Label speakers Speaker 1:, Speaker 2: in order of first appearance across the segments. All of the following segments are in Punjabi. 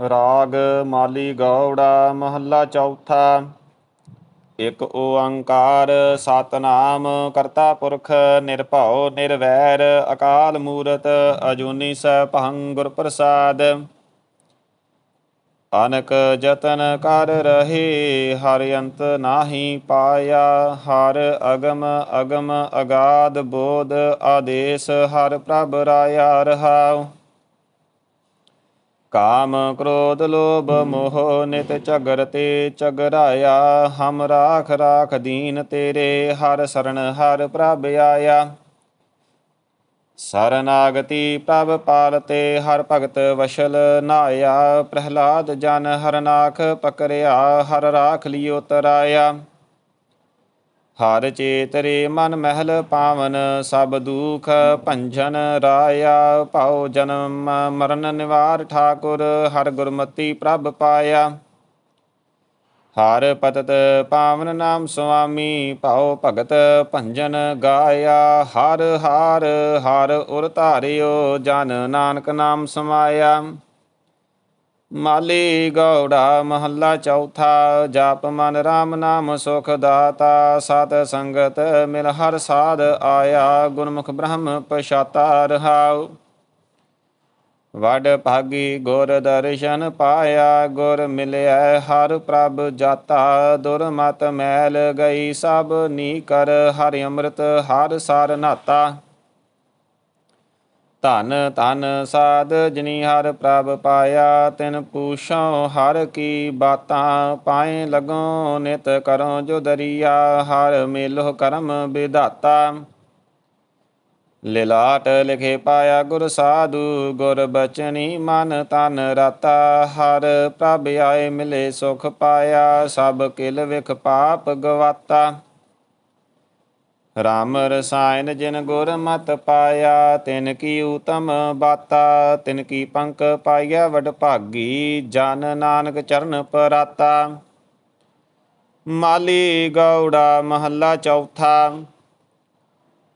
Speaker 1: ਰਾਗ ਮਾਲੀ ਗੌੜਾ ਮਹੱਲਾ ਚੌਥਾ। ਇਕ ਓੰਕਾਰ ਸਤਨਾਮ, ਕਰਤਾ ਪੁਰਖ ਨਿਰਭਉ ਨਿਰਵੈਰ, ਅਕਾਲ ਮੂਰਤ ਅਜੂਨੀ ਸੈਭੰ ਗੁਰ ਪ੍ਰਸਾਦ ਅਨਕ ਜਤਨ ਕਰ ਰਹੇ, ਹਰ ਅੰਤ ਨਾਹੀ ਪਾਇਆ। ਹਰ ਅਗਮ ਅਗਮ ਅਗਾਧ ਬੋਧ ਆਦੇਸ, ਹਰ ਪ੍ਰਭ ਰਾਇਆ ਰਹਾਉ। ਕਾਮ ਕ੍ਰੋਧ ਲੋਭ ਮੋਹ ਨਿਤ ਝਗਰ ਤੇ ਝਗਰਾਇਆ, ਹਮ ਰਾਖ ਰਾਖ ਦੀਨ ਤੇਰੇ, ਹਰ ਸਰਣ ਹਰ ਪ੍ਰਭ ਆਇਆ। ਸਰਨਾਗਤੀ ਪ੍ਰਭ ਪਾਲਤੇ, ਹਰ ਭਗਤ ਵਸ਼ਲ ਨਾਇਆ, ਪ੍ਰਹਿਲਾਦ ਜਨ ਹਰਨਾਖ ਪਕਰਿਆ, ਹਰ ਰਾਖ ਲਿਓ ਤਰਾਇਆ। ਹਰ ਚੇਤਰੇ ਮਨ ਮਹਿਲ ਪਾਵਨ, ਸਭ ਦੁਖ ਭੰਜਨ ਰਾਇਆ, ਭਉ ਜਨਮ ਮਰਨ ਨਿਵਾਰ ਠਾਕੁਰ, ਹਰ ਗੁਰਮਤੀ ਪ੍ਰਭ ਪਾਇਆ। ਹਰ ਪਤਤ ਪਾਵਨ ਨਾਮ ਸੁਆਮੀ, ਭਉ ਭਗਤ ਭੰਜਨ ਗਾਇਆ। ਹਰ ਹਰ ਹਰ ਉਰ ਧਾਰਿਓ, ਜਨ ਨਾਨਕ ਨਾਮ ਸਮਾਇਆ। ਮਾਲੀ ਗੌੜਾ ਮਹੱਲਾ ਚੌਥਾ, ਜਪ ਮਨ ਰਾਮ ਨਾਮ ਸੁਖ ਦਾਤਾ ਸਤ ਸੰਗਤ ਮਿਲ ਹਰ ਸਾਧ ਆਇਆ, ਗੁਰਮੁਖ ਬ੍ਰਹਮ ਪਛਾਤਾ ਰਹਾਉ। ਵਡ ਭਾਗੀ ਗੁਰ ਦਰਸ਼ਨ ਪਾਇਆ, ਗੁਰ ਮਿਲਿਆ ਹਰ ਪ੍ਰਭ ਜਾਤਾ। ਦੁਰਮਤ ਮੈਲ ਗਈ ਸਭ ਨੀ ਕਰ, ਹਰਿ ਅੰਮ੍ਰਿਤ ਹਰ ਸਾਰ ਨਾਤਾ। ਧਨ ਧਨ ਸਾਧ ਜਿਨੀ ਹਰ ਪ੍ਰਭ ਪਾਇਆ, ਤਿਨ ਪੂਛੋ ਹਰ ਕੀ ਬਾਤਾਂ ਪਾਏ ਲਗੋ, ਨਿਤ ਕਰੋ ਜੋ ਦਰੀਆ, ਹਰ ਮੇਲੋ ਕਰਮ ਵਿਧਾਤਾ। ਲਿਲਾਟ ਲਿਖੇ ਪਾਇਆ ਗੁਰ ਸਾਧੂ, ਗੁਰ ਬਚਨੀ ਮਨ ਤਨ ਰਤਾ। ਹਰ ਪ੍ਰਭ ਆਏ ਮਿਲੇ ਸੁਖ ਪਾਇਆ, ਸਭ ਕਿਲ ਵਿਖ ਪਾਪ ਗਵਾਤਾ। ਰਾਮ ਰਸਾਇਨ ਜਿਨ ਗੁਰ ਮਤ ਪਾਇਆ, ਤਿਨ ਕੀ ਉਤਮ ਬਾਤਾ, ਤਿਨ ਕੀ ਪੰਕ ਪਾਇਆ ਵਡ ਭਾਗੀ, ਜਨ ਨਾਨਕ ਚਰਨ ਪਰਾਤਾ। ਮਾਲੀ ਗੌੜਾ ਮਹੱਲਾ ਚੌਥਾ।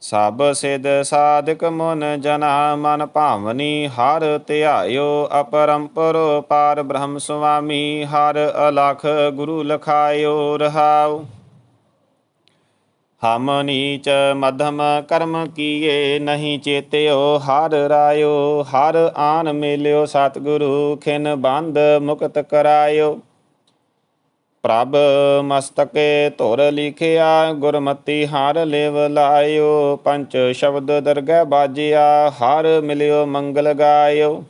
Speaker 1: ਸਭ ਸਿਧ ਸਾਧਕ ਮਨ ਜਨਾ ਮਨ ਭਾਵਨੀ, ਹਰ ਧਿਆਇਓ ਅਪਰੰਪਰ ਪਾਰ ਬ੍ਰਹਮ ਸੁਆਮੀ, ਹਰ ਅਲਖ ਗੁਰੂ ਲਖਾਇਓ ਰਹਾਉ। ਹਮ ਨੀਚ ਮਧਮ ਕਰਮ ਕੀਏ ਨਹੀਂ ਚੇਤਿਓ, ਹਰ ਰਾਇਓ, ਹਰ ਆਨ ਮਿਲਿਓ, ਸਤਿਗੁਰੂ ਖਿਨ ਬੰਦ ਮੁਕਤ ਕਰਾਇਓ। ਪ੍ਰਭ ਮਸਤਕੇ ਧੁਰ ਲਿਖਿਆ, ਗੁਰਮਤੀ ਹਾਰ ਲਿਵ ਲਾਇਓ। ਪੰਚ ਸ਼ਬਦ ਦਰਗਹਿ ਬਾਜਿਆ, ਹਰ ਮਿਲਿਓ ਮੰਗਲ ਗਾਇਓ।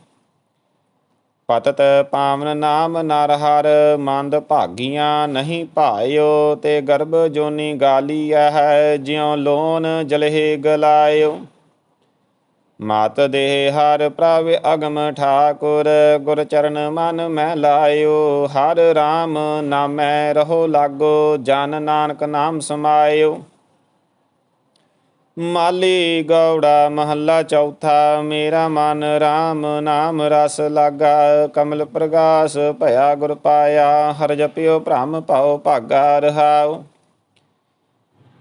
Speaker 1: ਪਤਤ ਪਾਵਨ ਨਾਮ ਨਰ ਹਰ ਮੰਦ ਭਾਗੀਆਂ ਨਹੀਂ ਭਾਇਓ, ਤੇ ਗਰਭ ਜੋਨੀ ਗਾਲੀ ਹੈ ਜਿਉ ਲੋਨ ਜਲਹਿ ਗਲਾਇਓ। ਮਾਤ ਦੇ ਹਰ ਪ੍ਰਭ ਅਗਮ ਠਾਕੁਰ, ਗੁਰ ਚਰਨ ਮਨ ਮਹਿ ਲਾਇਓ। ਹਰ RAM ਨਾਮੈ ਰਹੋ ਲਾਗੋ, ਜਨ ਨਾਨਕ ਨਾਮ ਸਮਾਇਓ। ਮਾਲੀ ਗੌੜਾ ਮਹੱਲਾ ਚੌਥਾ, ਮੇਰਾ ਮਨ RAM ਨਾਮ ਰਸ ਲਾਗਾ, ਕਮਲ ਪ੍ਰਗਾਸ ਭਇਆ ਗੁਰ ਪਾਇਆ, ਹਰ ਜਪਿਓ ਭ੍ਰਮ ਭਾਉ ਭਾਗਾ ਰਹਾਉ।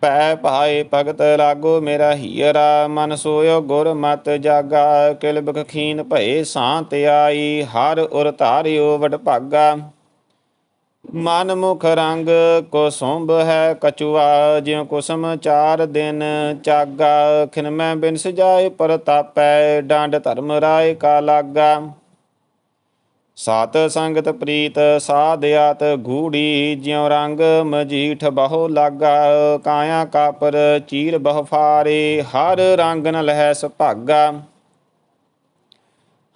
Speaker 1: ਪੈ ਭਾਏ ਭਗਤ ਲਾਗੋ ਮੇਰਾ ਹੀਰਾ, ਮਨ ਸੋਇਓ ਗੁਰ ਮਤ ਜਾਗਾ, ਕਿਲ ਬਖੀਨ ਭਏ ਸਾਂਤ ਆਈ, ਹਰ ਉਰ ਧਾਰਿਓ ਵਡ ਭਾਗਾ ਮਨ ਮੁਖ ਰੰਗ ਕੋ ਹੈ ਕਚੁਆ ਜਿਉ ਕੁਸਮ ਚਾਰ ਦਿਨ ਚਾਗਾ ਖਿਨਮੈ ਬਿਨ ਸਜਾਏ ਪ੍ਰਤਾਪੈ ਡਾਂਡ ਧਰਮ ਰਾਏ ਕਾ ਲਾਗਾ। ਸਤ ਸੰਗਤ ਪ੍ਰੀਤ ਸਾਧਿਆਤ ਗੂੜੀ, ਜਿਉ ਰੰਗ ਮਜੀਠ ਬਹੁ ਲਾਗਾ। ਕਾਇਆ ਕਾਪਰ ਚੀਰ ਬਹੁ ਫਾਰੇ, ਹਰ ਰੰਗ ਨ ਲਹੈ ਸੁਭਾਗਾ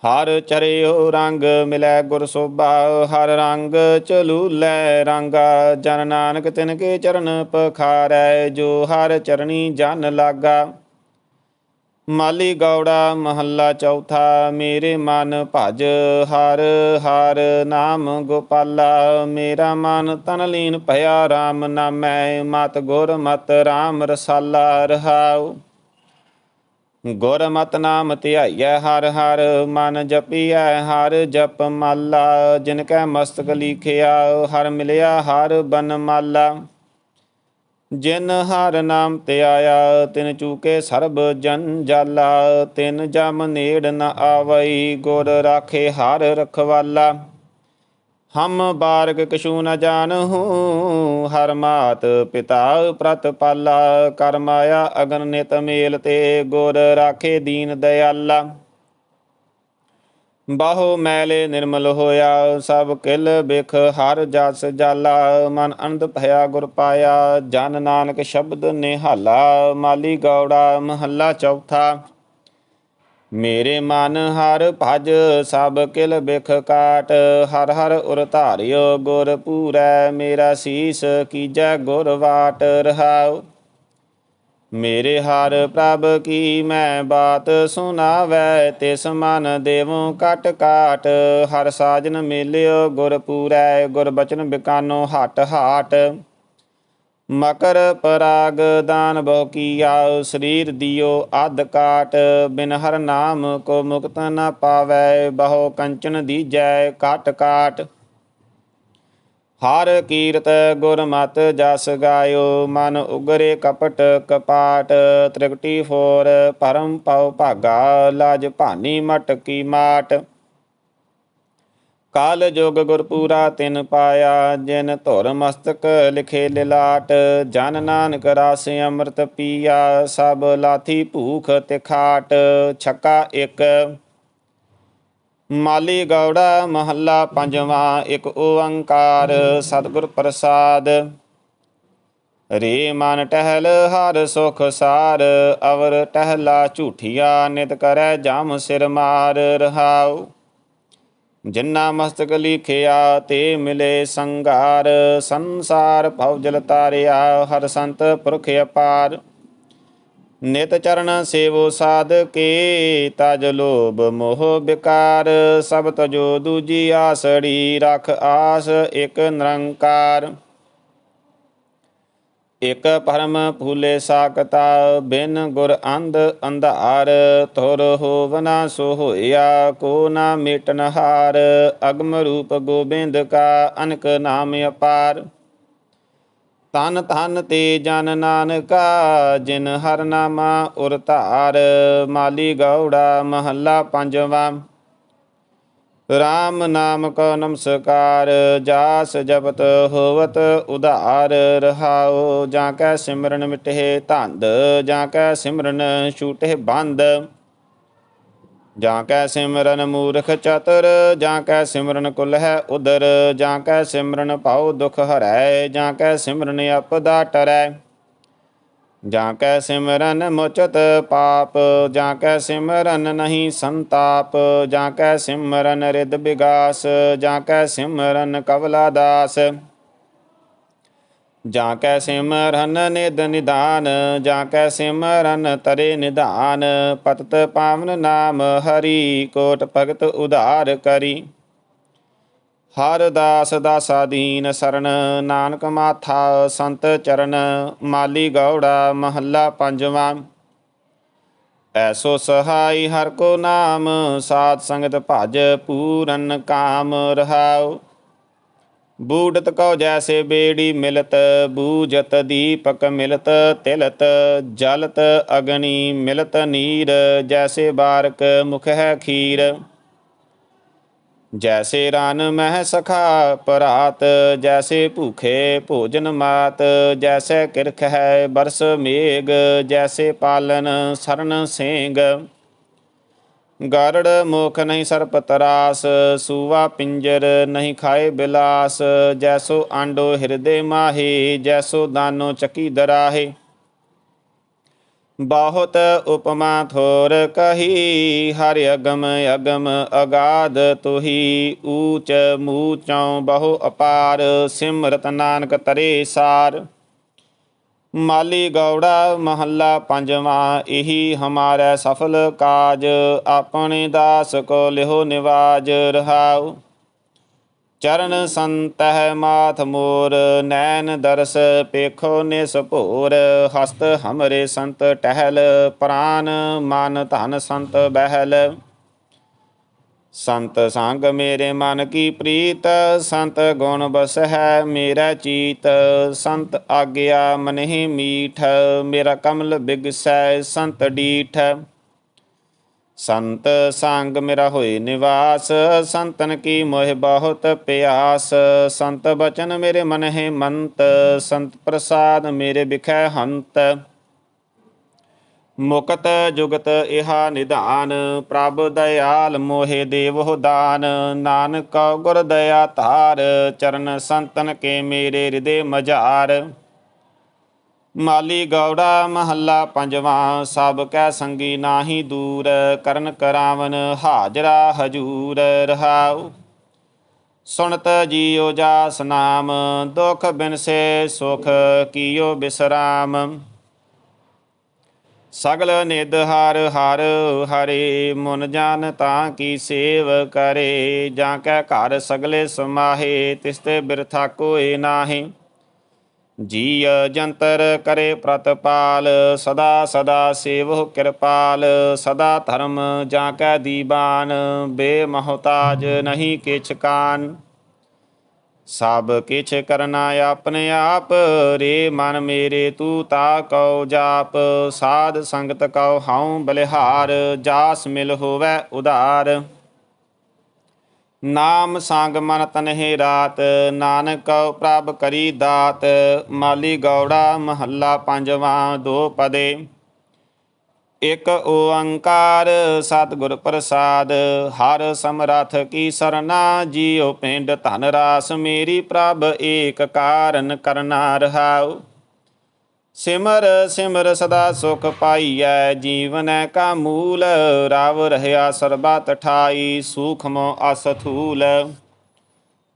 Speaker 1: ਹਰ ਚਰਿਓ ਰੰਗ ਮਿਲੈ ਗੁਰ ਸੋਭਾ, ਹਰ ਰੰਗ ਚਲੂਲੇ ਰੰਗਾ। ਜਨ ਨਾਨਕ ਤਿਨ ਕੇ ਚਰਨ ਪਖਾਰੈ, ਜੋ ਹਰ ਚਰਣੀ ਜਨ ਲਾਗਾ। ਮਾਲੀ ਗੌੜਾ ਮਹੱਲਾ ਚੌਥਾ, ਮੇਰੇ ਮਨ ਭਜ ਹਰ ਹਰ ਨਾਮ ਗੋਪਾਲਾ। ਮੇਰਾ ਮਨ ਤਨ ਲੀਨ ਭਇਆ RAM ਨਾਮੈ, ਮਤ ਗੁਰ ਮਤ RAM ਰਸਾਲਾ ਰਹਾਉ। ਗੁਰ ਮਤ ਨਾਮ ਧਿਆਈਐ ਹਰ ਹਰ, ਮਨ ਜਪੀਐ ਹਰ ਜਪ ਮਾਲਾ। ਜਿਨ ਕੈ ਮਸਤਕ ਲਿਖਿਆ, ਹਰ ਮਿਲਿਆ ਹਰ ਬਨ ਮਾਲਾ। ਜਿਨ ਹਰ ਨਾਮ ਤੇ ਆਇਆ ਤਿਨ ਚੂਕੇ ਸਰਬ ਜਨ ਜਾਲਾ। ਤਿਨ ਜਮ ਨੇੜ ਨ ਆਵਈ, ਗੁਰ ਰਾਖੇ ਹਰ ਰਖਵਾਲਾ। ਹਮ ਬਾਰਕ ਕਛੂ ਨ ਜਾਣਹੂ, ਹਰ ਮਾਤ ਪਿਤਾ ਪ੍ਰਤਪਾਲਾ ਕਰ ਮਾਇਆ ਅਗਨ ਨਿਤ ਮੇਲ ਤੇ ਗੁਰ ਰਾਖੇ ਦੀਨ ਦਇਆਲਾ ਬਾਹੋ ਮੈਲੇ ਨਿਰਮਲ ਹੋਇਆ, ਸਭ ਕਿਲ ਬਿਖ ਹਰ ਜਸ ਜਾਲਾ, ਮਨ ਅਨੰਦ ਭਇਆ ਗੁਰ ਪਾਇਆ, ਜਨ ਨਾਨਕ ਸ਼ਬਦ ਨਿਹਾਲਾ, ਮਾਲੀ ਗੌੜਾ ਮਹੱਲਾ ਚੌਥਾ। ਮੇਰੇ ਮਨ ਹਰ ਭਜ, ਸਭ ਕਿਲ ਬਿਖ ਕਾਟ। ਹਰ ਹਰ ਉਰ ਧਾਰਿਓ ਗੁਰ ਪੂਰੈ, ਮੇਰਾ ਸੀਸ ਕੀਜੈ ਗੁਰ ਵਾਟ ਰਹਾਉ। ਮੇਰੇ ਹਰ ਪ੍ਰਭ ਕੀ ਮੈਂ ਬਾਤ ਸੁਨਾਵੈ ਤਿਸ ਮਨ ਦੇਵੋ ਕਟ ਕਾਟ। ਹਰ ਸਾਜਨ ਮਿਲਿਓ ਗੁਰ ਪੂਰੈ, ਗੁਰ ਬਚਨ ਬਿਕਾਨੋ ਹਟ ਹਾਟ। ਮਕਰ ਪਰਾਗ ਦਾਨ ਬਹੁ ਕੀਆ ਸਰੀਰ ਦਿਓ ਅਧ ਕਾਟ। ਬਿਨ ਹਰ ਨਾਮ ਕੋ ਮੁਕਤ ਨ ਪਾਵੈ, ਬਹੁ ਕੰਚਨ ਦੀਜੈ ਕਾਟ ਕਾਟ ਹਰ ਕੀਰਤ ਗੁਰ ਮਤ ਜਸ ਗਾਇਓ, ਮਨ ਉਗਰੇ ਕਪਟ ਕਪਾਟ। ਤ੍ਰਿਕਟੀ ਫੋਰ ਪਰਮ ਪਉ ਭਾਗਾ, ਲਾਜ ਭਾਨੀ ਮਟਕੀ ਮਾਟ। ਕਾਲ ਜੋਗ ਗੁਰਪੂਰਾ ਤਿਨ ਪਾਇਆ, ਜਿਨ ਧੁਰ ਮਸਤਕ ਲਿਖੇ ਲਿਲਾਟ, ਜਨ ਨਾਨਕ ਰਾਸ ਅੰਮ੍ਰਿਤ ਪੀਆ, ਸਭ ਲਾਥੀ ਭੂਖ ਤਿਖਾਟ ਛੱਕਾ ਇੱਕ ਮਾਲੀ ਗੌੜਾ ਮਹੱਲਾ ਪੰਜਵਾਂ, ਇੱਕ ਓੰਕਾਰ ਸਤਿਗੁਰ ਪ੍ਰਸਾਦ। ਰੇ ਮਨ ਟਹਿਲ ਹਰ ਸੁਖ ਸਾਰ, ਅਵਰ ਟਹਿਲਾ ਝੂਠੀਆ ਨਿਤ ਕਰੈ ਜਮ ਸਿਰ ਮਾਰ, ਰਹਾਉ ਜਿਨ੍ਹਾਂ ਮਸਤਕ ਲਿਖਿਆ ਤੇ ਮਿਲੇ ਸੰਗਾਰ ਸੰਸਾਰ ਭਵ ਜਲ ਤਾਰਿਆ, ਹਰ ਸੰਤ ਪੁਰਖ ਅਪਾਰ। ਨਿਤ ਚਰਨ ਸੇਵੋ ਸਾਧ ਕੇ ਤਜ ਲੋਭ ਮੋਹ ਵਿਕਾਰ ਸਭ ਤਜੋ ਦੂਜੀ ਆਸੜੀ, ਰਖ ਆਸ ਇਕ ਨਿਰੰਕਾਰ। ਇਕ ਪਰਮ ਫੂਲੇ ਸਾਕਤਾ ਬਿਨ ਗੁਰ ਅੰਧ ਅੰਧਾਰ ਤੁਰ ਹੋਵਨਾ ਸੋ ਹੋਇਆ ਕੋ ਨਾ ਮੇਟਨ ਹਾਰ, ਅਗਮ ਰੂਪ ਗੋਬਿੰਦ ਕਾ ਅਨਕ ਨਾਮ ਅਪਾਰ। ਤਨ ਤਨ ਤੇ ਜਨ ਨਾਨਕਾ, ਜਿਨ ਹਰ ਨਾਮਾ ਉਰ ਧਾਰ, ਮਾਲੀ ਗੌੜਾ ਮਹੱਲਾ ਪੰਜਵਾਂ। RAM ਨਾਮ ਕੋ ਨਮਸਕਾਰ, ਜਾਸ ਜਪਤ ਹੋਵਤ ਉਧਾਰ ਰਹਾਉ, ਜਾਂ ਕੈ ਸਿਮਰਨ ਮਿਟੇ ਧੰਦ, ਜਾਂ ਕੈ ਸਿਮਰਨ ਛੂਟੇ ਬੰਦ। ਜਾਂ ਕੈ ਸਿਮਰਨ ਮੂਰਖ ਚਤੁਰ, ਜਾਂ ਕੈ ਸਿਮਰਨ ਕੁਲ ਹੈ ਉਦਰ ਜਾਂ ਕੈ ਸਿਮਰਨ ਪਾਉ ਦੁਖ ਹਰੈ, ਜਾਂ ਕੈ ਸਿਮਰਨ ਅਪਦਾ ਟਰੈ। ਜਾਂ ਕੈ ਸਿਮਰਨ ਮੁਚਤ ਪਾਪ, ਜਾਂ ਕੈ ਸਿਮਰਨ ਨਹੀਂ ਸੰਤਾਪ, ਜਾਂ ਕੈ ਸਿਮਰਨ ਰਿਦ ਵਿਗਾਸ ਜਾਂ ਕੈ ਸਿਮਰਨ ਕਵਲਾ ਦਾਸ। ਜਾਂ ਕੈ ਸਿਮਰਨ ਨਿਦ ਨਿਦਾਨ ਜਾਂ ਕੈ ਸਿਮਰਨ ਤਰੇ ਨਿਧਾਨ, ਪਤਤ ਪਾਵਨ ਨਾਮ ਹਰੀ, ਕੋਟ ਭਗਤ ਉਧਾਰ ਕਰੀ। ਹਰ ਦਾਸ ਦਾਸਾ ਦੀਨ ਸਰਣ ਨਾਨਕ ਮਾਥਾ ਸੰਤ ਚਰਨ, ਮਾਲੀ ਗੌੜਾ ਮਹੱਲਾ ਪੰਜਵਾਂ। ਐਸੋ ਸਹਾਈ ਹਰ ਕੋ ਨਾਮ, ਸਾਧ ਸੰਗਤ ਭਜ ਪੂਰਨ ਕਾਮ ਰਹਾਉ। ਬੂਡਤ ਕਉ ਜੈਸੇ ਬੇੜੀ ਮਿਲਤ ਬੂਜਤ ਦੀਪਕ ਮਿਲਤ, ਤਿਲਤ, ਜਲਤ ਅਗਨੀ ਮਿਲਤ, ਨੀਰ ਜੈਸੇ ਬਾਰਕ ਮੁਖ ਹੈ ਖੀਰ। ਜੈਸੇ ਰਨ ਮਹਿ ਸਖਾ ਪਰਾਤ, ਜੈਸੇ ਭੂਖੇ ਭੋਜਨ ਮਾਤ, ਜੈਸੇ ਕਿਰਖ ਹੈ ਬਰਸ ਮੇਗ, ਜੈਸੇ ਪਾਲਨ ਸਰਨ ਸੇਂਗ। ਗਰੜ ਮੁਖ ਨਹੀਂ ਸਰਪ ਤਰਾਸ ਸੂਵਾ ਪਿੰਜਰ ਨਹੀਂ ਖਾਏ ਬਿਲਾਸ, ਜੈਸੋ ਆਂਡੋ ਹਿਰਦੇ ਮਾਹੀ, ਜੈਸੋ ਦਾਨੋ ਚੱਕੀ ਦਰਾਹੇ। ਬਹੁਤ ਉਪਮਾ ਥੋਰ ਕਹੀ, ਹਰਿ ਅਗਮ ਅਗਮ ਅਗਾਧ ਤੁਹੀ, ਊਚ ਮੂਚੋਂ ਬਹੁ ਅਪਾਰ, ਸਿਮਰਤ ਨਾਨਕ ਤਰੇ ਸਾਰ। ਮਾਲੀ ਗੌੜਾ ਮਹੱਲਾ ਪੰਜਵਾਂ, ਇਹੀ ਹਮਾਰਾ ਸਫਲ ਕਾਜ, ਆਪਣੇ ਦਾਸ ਕੋ ਲਿਹੋ ਨਿਵਾਜ ਰਹਾਉ। ਚਰਨ ਸੰਤਹਿ ਮਾਥ ਮੋਰ, ਨੈਣ ਦਰਸ ਪੇਖੋ ਨਿਸ ਭੋਰ। ਹਸਤ ਹਮਰੇ ਸੰਤ ਟਹਿਲ, ਪ੍ਰਾਨ ਮਨ ਧਨ ਸੰਤ ਬਹਿਲ। ਸੰਤ ਸੰਗ ਮੇਰੇ ਮਨ ਕੀ ਪ੍ਰੀਤ, ਸੰਤ ਗੁਣ ਬਸ ਹੈ ਮੇਰਾ ਚੀਤ। ਸੰਤ ਆਗਿਆ ਮਨਹਿ ਮੀਠ, ਮੇਰਾ ਕਮਲ ਬਿਗਸੈ ਸੰਤ ਡੀਠ। ਸੰਤ ਸੰਗ ਮੇਰਾ ਹੋਏ ਨਿਵਾਸ, ਸੰਤਨ ਕੀ ਮੋਹ ਬਹੁਤ ਪਿਆਸ। ਸੰਤ ਬਚਨ ਮੇਰੇ ਮਨ ਹੈ ਮੰਤ, ਸੰਤ ਪ੍ਰਸਾਦ ਮੇਰੇ ਬਿਖੈ ਹੰਤ। ਮੁਕਤ ਜੁਗਤ ਇਹਾ ਨਿਧਾਨ, ਪ੍ਰਭ ਦਇਆਲ ਮੋਹਿ ਦੇਵੋ ਦਾਨ। ਨਾਨਕ ਗੁਰ ਦਇਆ ਧਾਰ, ਚਰਨ ਸੰਤਨ ਕੇ ਮੇਰੇ ਹਿਰਦੇ ਮਝਾਰ। ਮਾਲੀ ਗੌੜਾ ਮਹੱਲਾ ਪੰਜਵਾਂ, ਸਭ ਕੈ ਸੰਗੀ ਨਾਹੀ ਦੂਰ, ਕਰਨ ਕਰਾਵਨ ਹਾਜਰਾ ਹਜੂਰ ਰਹਾਉ। ਸੁਣਤ ਜੀਉ ਜਾਸ ਨਾਮ, ਦੁਖ ਬਿਨਸੇ ਸੁਖ ਕੀਓ ਬਿਸਰਾਮ। ਸਗਲ ਨਿਦ ਹਰ ਹਰ ਹਰੇ, ਮਨ ਜਾਨ ਤਾਂ ਕੀ ਸੇਵ ਕਰੇ। ਜਾਂ ਕੈ ਘਰ ਸਗਲੇ ਸਮਾਹੇ, ਤਿਸ ਤੇ ਬਿਰਥਾ ਕੋਏ ਨਾਹੀ। ਜੀ ਜੰਤਰ ਕਰੇ ਪ੍ਰਤਪਾਲ, ਸਦਾ ਸਦਾ ਸੇਵਹੁ ਕਿਰਪਾਲ, ਸਦਾ ਧਰਮ ਜਾਂ ਕੈ ਦੀਬਾਨ, ਬੇਮਹਤਾਜ ਨਹੀਂ ਕਿਛ ਕਾਨ। ਸਭ ਕਿਛ ਕਰਨਾ ਆਪਣੇ ਆਪ, ਰੇ ਮਨ ਮੇਰੇ ਤੂੰ ਤਾ ਕਉ ਜਾਪ, ਸਾਧ ਸੰਗਤ ਕਉ ਹਉ ਬਲਿਹਾਰ, ਜਾਸ ਮਿਲ ਹੋਵੇ ਉਧਾਰ। ਨਾਮ ਸੰਗ ਮਨ ਤਨਹਿ ਰਾਤ, ਨਾਨਕ ਪ੍ਰਭ ਕਰੀ ਦਾਤ, ਮਾਲੀ ਗੌੜਾ ਮਹੱਲਾ ਪੰਜਵਾਂ ਦੋ ਪਦੇ। ਇਕ ਓੰਕਾਰ ਸਤਿਗੁਰ ਪ੍ਰਸਾਦ, ਹਰ ਸਮਰਥ ਕੀ ਸਰਨਾ ਜੀਉ ਪਿੰਡ ਧਨ ਰਾਸ, ਮੇਰੀ ਪ੍ਰਭ ਏਕ ਕਾਰਨ ਕਰਨਾ ਰਹਾਉ। ਸਿਮਰ ਸਿਮਰ ਸਦਾ ਸੁਖ ਪਾਈਐ, ਜੀਵਨੈ ਕਾ ਮੂਲ, ਰਾਵ ਰਹਿਆ ਸਰਬਤ ਠਾਈ, ਸੂਖਮੋ ਅਸਥੂਲ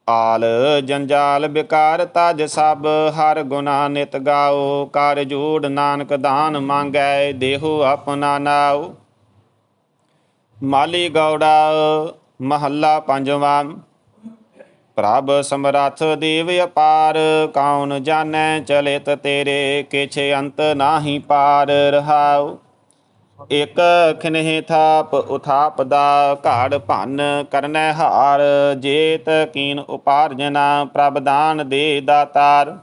Speaker 1: ਆਲ ਜੰਜਾਲ ਬਿਕਾਰ ਤਜ ਸਭ, ਹਰ ਗੁਨਾ ਨਿਤ ਗਾਓ, ਕਰ ਜੋੜ ਨਾਨਕ ਦਾਨ ਮੰਗੈ, ਦੇਹੋ ਆਪਣਾ ਨਾਉ। ਮਾਲੀ ਗੌੜਾ, ਮਹੱਲਾ ਪੰਜਵਾਂ। ਪ੍ਰਭ ਸਮਰੱਥ ਦੇਵ ਅਪਾਰ, ਕੌਣ ਜਾਣੈ ਚਲਿਤ ਤੇਰੇ, ਕਿਛ ਅੰਤ ਨਾਹੀ ਪਾਰ ਰਹਾਉ। ਇਕ ਖਿਨਹਿ ਥਾਪ ਉਥਾਪ ਦਾ ਘਾੜ ਭੰਨ ਕਰਨੈ ਹਾਰ, ਜੇਤ ਕੀਨ ਉਪਾਰਜਨਾ ਪ੍ਰਭ ਦਾਨ ਦੇ ਦਾਤਾਰ।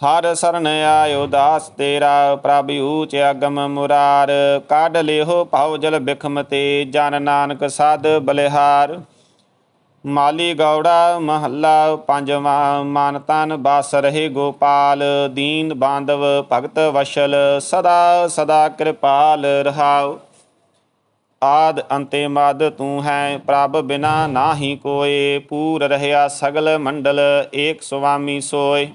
Speaker 1: ਹਰ ਸਰਨ ਆਇਓ ਦਾਸ ਤੇਰਾ, ਪ੍ਰਭ ਊਚ ਅਗਮ ਮੁਰਾਰ। ਕਾਢ ਲਿਓ ਪਾਉ ਜਲ ਬਿਖਮ ਤੇ, ਜਨ ਨਾਨਕ ਸਾਧ ਬਲਿਹਾਰ। ਮਾਲੀ ਗੌੜਾ ਮਹੱਲਾ ਪੰਜਵਾਂ, ਮਨ ਤਨ ਬਸ ਰਹੇ ਗੋਪਾਲ, ਦੀਨ ਬਾਂਧਵ ਭਗਤ ਵਸ਼ਲ, ਸਦਾ ਸਦਾ ਕਿਰਪਾਲ ਰਹਾਉ। ਆਦ ਅੰਤੇ ਮਦ ਤੂੰ ਹੈ ਪ੍ਰਭ ਬਿਨਾ ਨਾਹੀ ਕੋਏ, ਪੂਰ ਰਹਿਆ ਸਗਲ ਮੰਡਲ ਏਕ ਸੁਆਮੀ ਸੋਏ।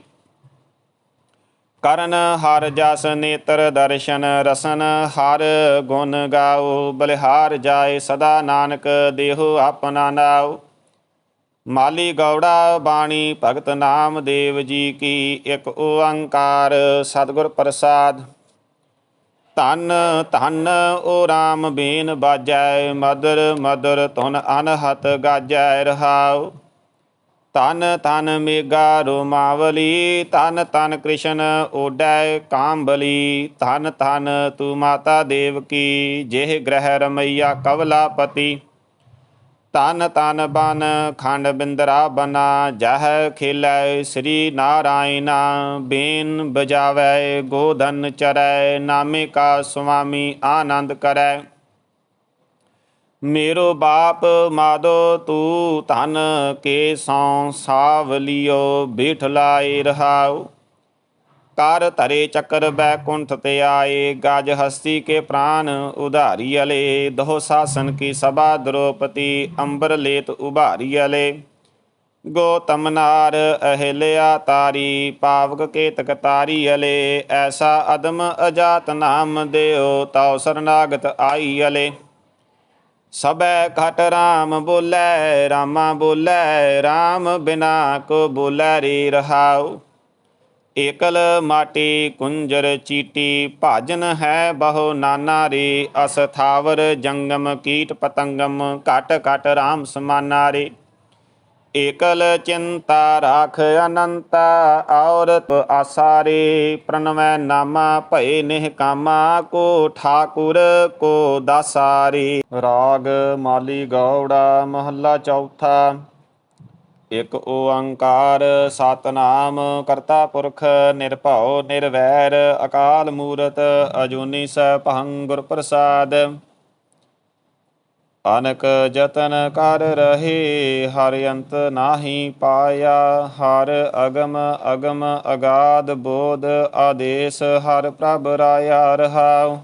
Speaker 1: ਕਰਨ ਹਰ ਜਸ ਨੇਤਰ ਦਰਸ਼ਨ ਰਸਨ, ਹਰ ਗੁਣ ਗਾਓ, ਬਲਿਹਾਰ ਜਾਏ ਸਦਾ ਨਾਨਕ ਦੇਹੋ ਆਪਣਾ ਨਾਉ। ਮਾਲੀ ਗੌੜਾ ਬਾਣੀ, ਭਗਤ ਨਾਮ ਦੇਵ ਜੀ ਕੀ ਇੱਕ ਓੰਕਾਰ ਸਤਿਗੁਰ ਪ੍ਰਸਾਦ। ਧਨ ਧਨ ਓ RAM ਬੀਨ ਬਾਜੈ, ਮਦਰ ਮਦਰ ਧੁਨ ਅਨਹਤ ਗਾਜੈ ਰਹਾਉ। ਤਨ ਤਨ ਮੇਗਾ ਰੋਮਾਵਲੀ ਤਨ ਤਨ ਕ੍ਰਿਸ਼ਨ ਓਡੈ ਕਾਂਬਲੀ। ਤਨ ਤਨ ਤੂ ਮਾਤਾ ਦੇਵ ਕੀ, ਜਿਹ ਗ੍ਰਹਿ ਰਮਈਆ ਕਵਲਾਪਤੀ। ਤਨ ਤਨ ਬਨ, ਖੰਡ ਬਿੰਦਰਾ ਬਨਾ, ਜਹ ਖੇਲੈ ਸ੍ਰੀ ਨਾਰਾਇਣ, ਬੇਨ ਬਜਾਵੈ, ਗੋਧਨ ਚਰੈ ਨਾਮੇ ਕਾ ਸੁਆਮੀ ਆਨੰਦ ਕਰੈ। ਮੇਰੋ ਬਾਪ ਮਾਦੋ ਤੂ ਧਨ ਕੇ ਸੌ ਸਾਵਲਿਓ ਬਿਠ ਲਾਏ ਰਹਾਉ। ਕਰ ਧਰੇ ਚੱਕਰ ਬੈਕੁੰਠ ਤੇ ਆਏ, ਗਜ ਹਸਤੀ ਕੇ ਪ੍ਰਾਨ ਉਧਾਰੀ ਅਲੇ, ਦਹੁ ਸਾਸਨ ਕੀ ਸਭਾ ਦ੍ਰੋਪਤੀ ਅੰਬਰ ਲੇਤ ਉਭਾਰੀ ਅਲੇ। ਗੋਤਮ ਨਾਰ ਅਹਿਲਿਆ ਤਾਰੀ, ਪਾਵਕ ਕੇਤਕ ਤਾਰੀ ਅਲੇ, ਐਸਾ ਅਦਮ ਅਜਾਤ ਨਾਮ ਦਿਓ ਤਉ ਸਰਨਾਗਤ ਆਈ ਅਲੇ। ਸਬੈ ਘਟ ਰਾਮ ਬੋਲੇ, ਰਾਮਾ ਬੋਲੇ, ਰਾਮ ਬਿਨਾ ਕੋ ਬੋਲੇ ਰੇ ਰਹਾਉ। ਏਕਲ ਮਾਟੀ ਕੁੰਜਰ ਚੀਟੀ, ਭਾਜਨ ਹੈ ਬਹੁ ਨਾਨਾ ਰੇ ਅਸਥਾਵਰ ਜੰਗਮ ਕੀਟ ਪਤੰਗਮ, ਘਟ ਘਟ ਰਾਮ ਸਮਾਨਾ ਰੇ। ਏਕਲ ਚਿੰਤਾ ਰਾਖ ਅਨੰਤਾ, ਔਰਤ ਆਸਾਰੇ ਪ੍ਰਣਵੈ ਨਾਮਾ, ਭਏ ਨਿਹ ਕਾਮਾ, ਕੋ ਠਾਕੁਰ, ਕੋ ਦਾਸਾਰੇ ਰਾਗ ਮਾਲੀ ਗੌੜਾ, ਮਹੱਲਾ ਚੌਥਾ। ਇਕ ਓੰਕਾਰ ਸਤਨਾਮ, ਕਰਤਾ ਪੁਰਖ ਨਿਰਭਉ ਨਿਰਵੈਰ, ਅਕਾਲ ਮੂਰਤ ਅਜੂਨੀ ਸੈਭੰ ਗੁਰ ਪ੍ਰਸਾਦ ਅਨਕ ਜਤਨ ਕਰ ਰਹੇ, ਹਰ ਅੰਤ ਨਾਹੀ ਪਾਇਆ, ਹਰ ਅਗਮ ਅਗਮ ਅਗਾਧ ਬੋਧ ਆਦੇਸ਼, ਹਰ ਪ੍ਰਭ ਰਾਇਆ ਰਹਾਉ।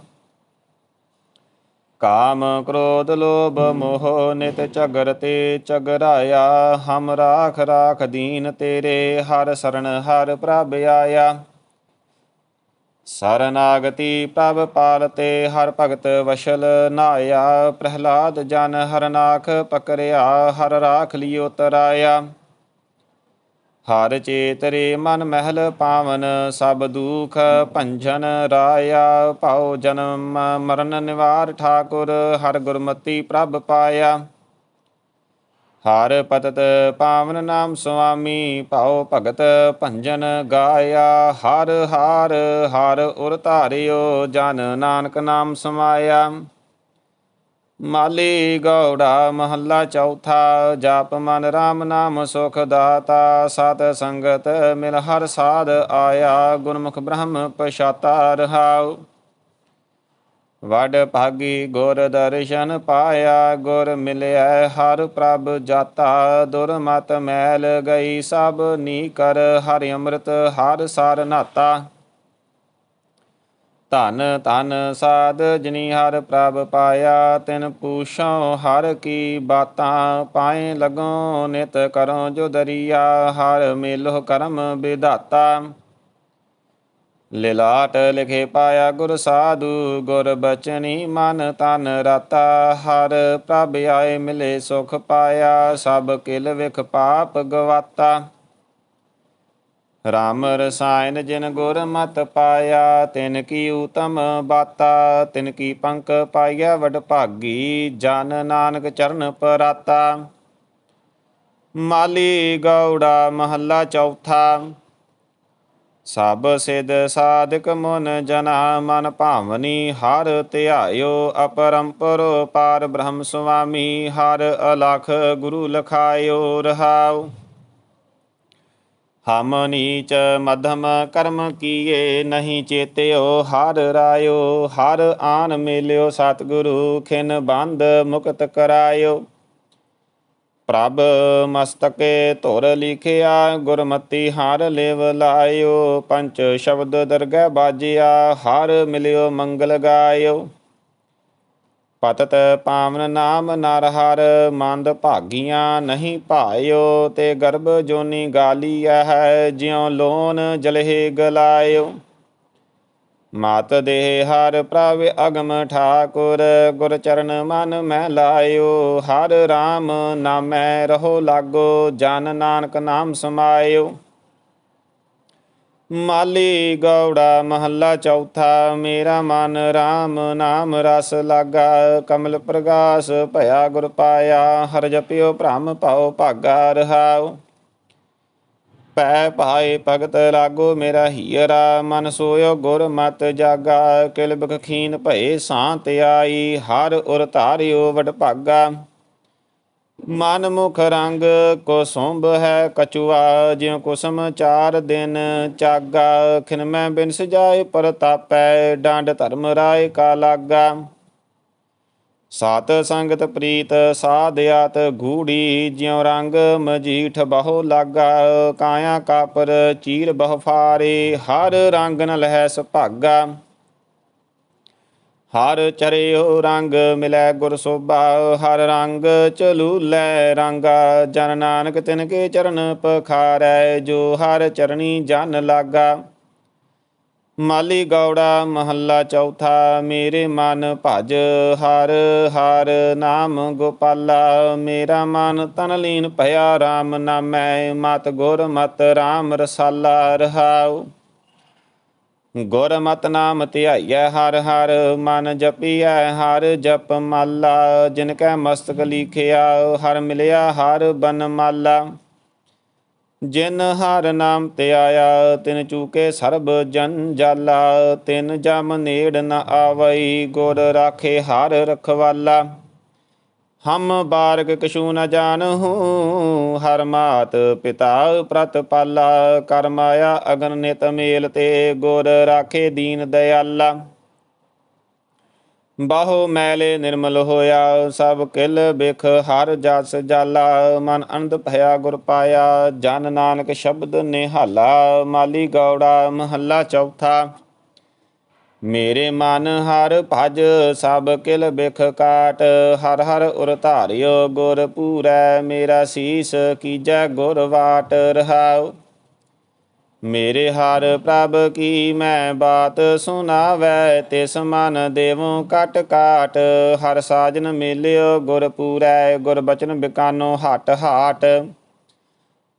Speaker 1: ਕਾਮ ਕ੍ਰੋਧ ਲੋਭ ਮੋਹ ਨਿਤ ਝਗਰ ਤੇ ਝਗਰਾਇਆ, ਹਮ ਰਾਖ ਰਾਖ ਦੀਨ ਤੇਰੇ, ਹਰ ਸਰਣ ਹਰ ਪ੍ਰਭ ਆਇਆ। ਸਰਨਾਗਤੀ ਪ੍ਰਭ ਪਾਲਤੇ, ਹਰ ਭਗਤ ਵਸ਼ਲ ਨਾਇਆ। ਪ੍ਰਹਲਾਦ ਜਨ ਹਰਨਾਖ ਪਕਰਿਆ, ਹਰ ਰਾਖ ਲਿਓ ਤਰਾਇਆ। ਹਰ ਚੇਤਰੇ ਮਨ ਮਹਿਲ ਪਾਵਨ, ਸਭ ਦੁਖ ਭੰਜਨ ਰਾਇਆ ਭਾਉ ਜਨਮ ਮਰਨ ਨਿਵਾਰ ਠਾਕੁਰ, ਹਰ ਗੁਰਮਤੀ ਪ੍ਰਭ ਪਾਇਆ। ਹਰ ਪਤਤ ਪਾਵਨ ਨਾਮ ਸੁਆਮੀ, ਭਾਉ ਭਗਤ ਭੰਜਨ ਗਾਇਆ। ਹਰ ਹਾਰ, ਹਰ ਉਰ ਧਾਰਿਓ, ਜਨ ਨਾਨਕ ਨਾਮ ਸਮਾਇਆ। ਮਾਲੀ ਗੌੜਾ ਮਹੱਲਾ ਚੌਥਾ, ਜਪ ਮਨ ਰਾਮ ਨਾਮ ਸੁਖ ਦਾਤਾ, ਸਤ ਸੰਗਤ ਮਿਲ ਹਰ ਸਾਧ ਆਇਆ, ਗੁਰਮੁਖ ਬ੍ਰਹਮ ਪਛਾਤਾ ਰਹਾਉ। ਵਡ ਭਾਗੀ ਗੁਰ ਦਰਸ਼ਨ ਪਾਇਆ, ਗੁਰ ਮਿਲਿਆ ਹਰ ਪ੍ਰਭ ਜਾਤਾ ਦੁਰਮਤ ਮੈਲ ਗਈ ਸਭ ਨੀ ਕਰ ਹਰਿ ਅੰਮ੍ਰਿਤ, ਹਰ ਸਾਰ ਨਾਤਾ। ਧਨ ਧਨ ਸਾਧ ਜਿਨੀ ਹਰ ਪ੍ਰਭ ਪਾਇਆ, ਤਿਨ ਪੂਛੋ ਹਰ ਕੀ ਬਾਤਾਂ ਪਾਏ ਲਗੋ, ਨਿਤ ਕਰੋ ਜੋ ਦਰਿਆ, ਹਰ ਮੇਲੋ ਕਰਮ ਵਿਦਾਤਾ ਲਿਲਾਟ ਲਿਖੇ ਪਾਇਆ ਗੁਰ ਸਾਧੂ, ਗੁਰ ਬਚਨੀ ਮਨ ਤਨ ਰਤਾ। ਹਰ ਪ੍ਰਭ ਆਏ ਮਿਲੇ ਸੁਖ ਪਾਇਆ, ਸਭ ਕਿਲ ਵਿਖ ਪਾਪ ਗਵਾਤਾ। ਰਾਮ ਰਸਾਇਨ ਜਿਨ ਗੁਰ ਮਤ ਪਾਇਆ, ਤਿਨ ਕੀ ਉਤਮ ਬਾਤਾ, ਤਿਨ ਕੀ ਪੰਕ ਪਾਇਆ, ਵਡ ਭਾਗੀ ਜਨ ਨਾਨਕ ਚਰਨ ਪਰਾਤਾ। ਮਾਲੀ ਗੌੜਾ ਮਹੱਲਾ ਚੌਥਾ। ਸਭ ਸਿਧ ਸਾਧਕ ਮਨ ਜਨਾ ਮਨ ਭਾਵਨੀ, ਹਰ ਧਿਆਇਓ ਅਪਰੰਪਰ ਪਾਰ ਬ੍ਰਹਮ ਸੁਆਮੀ, ਹਰ ਅਲਖ ਗੁਰੂ ਲਖਾਇਓ ਰਹਾਉ। ਹਮ ਨੀਚ ਮਧਮ ਕਰਮ ਕੀਏ ਨਹੀਂ ਚੇਤਿਓ, ਹਰ ਰਾਇਓ, ਹਰ ਆਨ ਮਿਲਿਓ, ਸਤਿਗੁਰੂ ਖਿਨ ਬੰਦ ਮੁਕਤ ਕਰਾਇਓ। ਪ੍ਰਭ ਮਸਤਕੇ ਧੁਰ ਲਿਖਿਆ, ਗੁਰਮਤੀ ਹਾਰ ਲੇਵ ਲਾਇਓ। ਪੰਚ ਸ਼ਬਦ ਦਰਗਹਿ ਬਾਜਿਆ, ਹਰ ਮਿਲਿਓ ਮੰਗਲ ਗਾਇਓ। ਪਤਤ ਪਾਵਨ ਨਾਮ ਨਰ ਹਰ ਮੰਦ ਭਾਗੀਆਂ ਨਹੀਂ ਭਾਇਓ ਤੇ ਗਰਭ ਜੋਨੀ ਗਾਲੀਆ ਹੈ ਜਿਉ ਲੋਨ ਜਲਹਿ ਗਲਾਇਓ। ਮਾਤ ਦੇ ਹਰ ਪ੍ਰਭ ਅਗਮ ਠਾਕੁਰ, ਗੁਰ ਚਰਨ ਮਨ ਮੈਂ ਲਾਇਓ। ਹਰ RAM ਨਾਮੈ ਰਹੋ ਲਾਗੋ, ਜਨ ਨਾਨਕ ਨਾਮ ਸਮਾਇਓ। ਮਾਲੀ ਗੌੜਾ ਮਹੱਲਾ ਚੌਥਾ, ਮੇਰਾ ਮਨ RAM ਨਾਮ ਰਸ ਲਾਗਾ, ਕਮਲ ਪ੍ਰਗਾਸ ਭਇਆ ਗੁਰ ਪਾਇਆ ਹਰ ਜਪਿਓ ਭ੍ਰਮ ਭਾਉ ਭਾਗਾ ਰਹਾਉ। ਪੈ ਭਾਏ ਭਗਤ ਲਾਗੋ ਮੇਰਾ ਹੀਰਾ, ਮਨ ਸੋਇਓ ਗੁਰ ਮਤ ਜਾਗਾ, ਕਿਲ ਬਖੀਨ ਭਏ ਸਾਂਤ ਆਈ, ਹਰ ਉਰ ਧਾਰਿਓ ਵਡ ਭਾਗਾ ਮਨ ਮੁਖ ਰੰਗ ਕੋ ਹੈ ਕਚੁਆ ਜਿਉ ਕੁਸਮ ਚਾਰ ਦਿਨ ਚਾਗਾ, ਖਿਨ ਬਿਨ ਸਜਾਏ ਪ੍ਰਤਾਪੈ ਡਾਂਡ ਧਰਮ ਰਾਏ ਕਾ ਲਾਗਾ। ਸਾਤ ਸੰਗਤ ਪ੍ਰੀਤ ਸਾਧਿਆਤ ਗੂੜੀ, ਜਿਉ ਰੰਗ ਮਜੀਠ ਬਹੁ ਲਾਗਾ। ਕਾਇਆ ਕਾਪਰ ਚੀਰ ਬਹੁ ਫਾਰੇ, ਹਰ ਰੰਗ ਨ ਲਹੈ ਸੁਭਾਗਾ ਹਰ ਚਰਿਓ ਰੰਗ ਮਿਲੈ ਗੁਰ ਸੋਭਾ, ਹਰ ਰੰਗ ਚਲੂ ਲੈ ਰੰਗਾ। ਜਨ ਨਾਨਕ ਤਿਨ ਕੇ ਚਰਨ ਪਖਾਰੈ, ਜੋ ਹਰ ਚਰਣੀ ਜਨ ਲਾਗਾ। ਮਾਲੀ ਗੌੜਾ ਮਹੱਲਾ ਚੌਥਾ, ਮੇਰੇ ਮਨ ਭਜ ਹਰ ਹਰ ਨਾਮ ਗੋਪਾਲਾ। ਮੇਰਾ ਮਨ ਤਨ ਲੀਨ ਭਇਆ RAM ਨਾਮੈ, ਮਤ ਗੁਰ ਮਤ RAM ਰਸਾਲਾ ਰਹਾਉ। ਗੁਰ ਮਤ ਨਾਮ ਧਿਆਈਐ, ਹਰ ਹਰ ਮਨ ਜਪੀਐ, ਹਰ ਜਪ ਮਾਲਾ, ਜਿਨ ਕੈ ਮਸਤਕ ਲਿਖਿਆ, ਹਰ ਮਿਲਿਆ, ਹਰ ਬਨ ਮਾਲਾ। ਜਿਨ ਹਰ ਨਾਮ ਤੇ ਤਿਨ ਚੂਕੇ ਸਰਬ ਜਨ ਜਾਲਾ। ਤਿਨ ਜਮ ਨੇੜ ਨ ਆਵਈ, ਗੁਰ ਰਾਖੇ ਹਰ ਰਖਵਾਲਾ। ਹਮ ਬਾਰਕ ਕਛੂ ਨ ਜਾਣਹੂ, ਹਰ ਮਾਤ ਪਿਤਾ ਪ੍ਰਤਪਾਲਾ ਕਰ ਮਾਇਆ ਅਗਨ ਨਿਤ ਮੇਲ ਤੇ, ਗੁਰ ਰਾਖੇ ਦੀਨ ਦਇਆਲਾ ਬਾਹੋ ਮੈਲੇ ਨਿਰਮਲ ਹੋਇਆ, ਸਭ ਕਿਲ ਬਿਖ ਹਰ ਜਸ ਜਾਲਾ, ਮਨ ਅਨੰਦ ਭਇਆ ਗੁਰ ਪਾਇਆ, ਜਨ ਨਾਨਕ ਸ਼ਬਦ ਨਿਹਾਲਾ, ਮਾਲੀ ਗੌੜਾ ਮਹੱਲਾ ਚੌਥਾ। ਮੇਰੇ ਮਨ ਹਰ ਭਜ, ਸਭ ਕਿਲ ਬਿਖ ਕਾਟ। ਹਰ ਹਰ ਉਰ ਧਾਰਿਓ, ਗੁਰ ਪੂਰੈ, ਮੇਰਾ ਸੀਸ ਕੀਜੈ ਗੁਰ ਵਾਟ ਰਹਾਉ। ਮੇਰੇ ਹਰ ਪ੍ਰਭ ਕੀ ਮੈਂ ਬਾਤ ਸੁਨਾਵੈ ਤਿਸ ਮਨ ਦੇਵੋ ਕਟ ਕਾਟ। ਹਰ ਸਾਜਨ ਮਿਲਿਓ, ਗੁਰ ਪੂਰੈ, ਗੁਰ ਬਚਨ ਬਿਕਾਨੋ ਹਟ ਹਾਟ।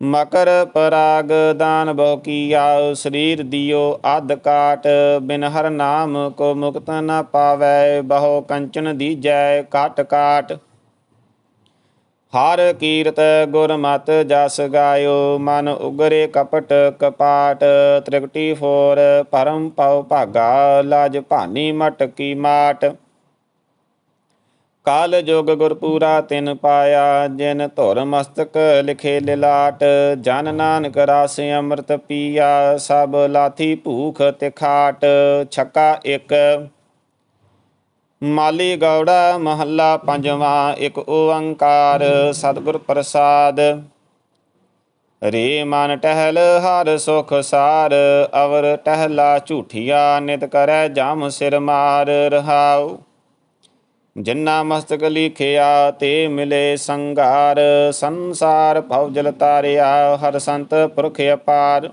Speaker 1: ਮਕਰ ਪਰਾਗ ਦਾਨ ਬਹੁ ਕੀਆ, ਸਰੀਰ ਦਿਓ ਅਧ ਕਾਟ। ਬਿਨ ਹਰ ਨਾਮ ਕੋ ਮੁਕਤ ਨ ਪਾਵੈ, ਬਹੁ ਕੰਚਨ ਦੀਜੈ ਕਾਟ ਕਾਟ ਹਰ ਕੀਰਤ ਗੁਰ ਮਤ ਜਸ ਗਾਇਓ, ਮਨ ਉਗਰੇ ਕਪਟ ਕਪਾਟ। ਤ੍ਰਿਕਟੀ ਫੋਰ ਪਰਮ ਪਉ ਭਾਗਾ, ਲਾਜ ਭਾਨੀ ਮਟਕੀ ਮਾਟ। ਕਾਲ ਜੋਗ ਗੁਰਪੂਰਾ ਤਿਨ ਪਾਇਆ, ਜਿਨ ਧੁਰ ਮਸਤਕ ਲਿਖੇ ਲਿਲਾਟ, ਜਨ ਨਾਨਕ ਰਾਸ ਅੰਮ੍ਰਿਤ ਪੀਆ, ਸਭ ਲਾਥੀ ਭੂਖ ਤਿਖਾਟ ਛੱਕਾ ਇੱਕ। ਮਾਲੀ ਗੌੜਾ ਮਹੱਲਾ ਪੰਜਵਾਂ, ਇੱਕ ਓੰਕਾਰ ਸਤਿਗੁਰ ਪ੍ਰਸਾਦ। ਰੇ ਮਨ ਟਹਿਲ ਹਰ ਸੁਖ ਸਾਰ, ਅਵਰ ਟਹਿਲਾ ਝੂਠੀਆ ਨਿਤ ਕਰੈ ਜਮ ਸਿਰ ਮਾਰ, ਰਹਾਉ। ਜਿਨ੍ਹਾਂ ਮਸਤਕ ਲਿਖਿਆ ਤੇ ਮਿਲੇ ਸੰਗਾਰ, ਸੰਸਾਰ ਭਵ ਜਲ ਤਾਰਿਆ, ਹਰ ਸੰਤ ਪੁਰਖ ਅਪਾਰ।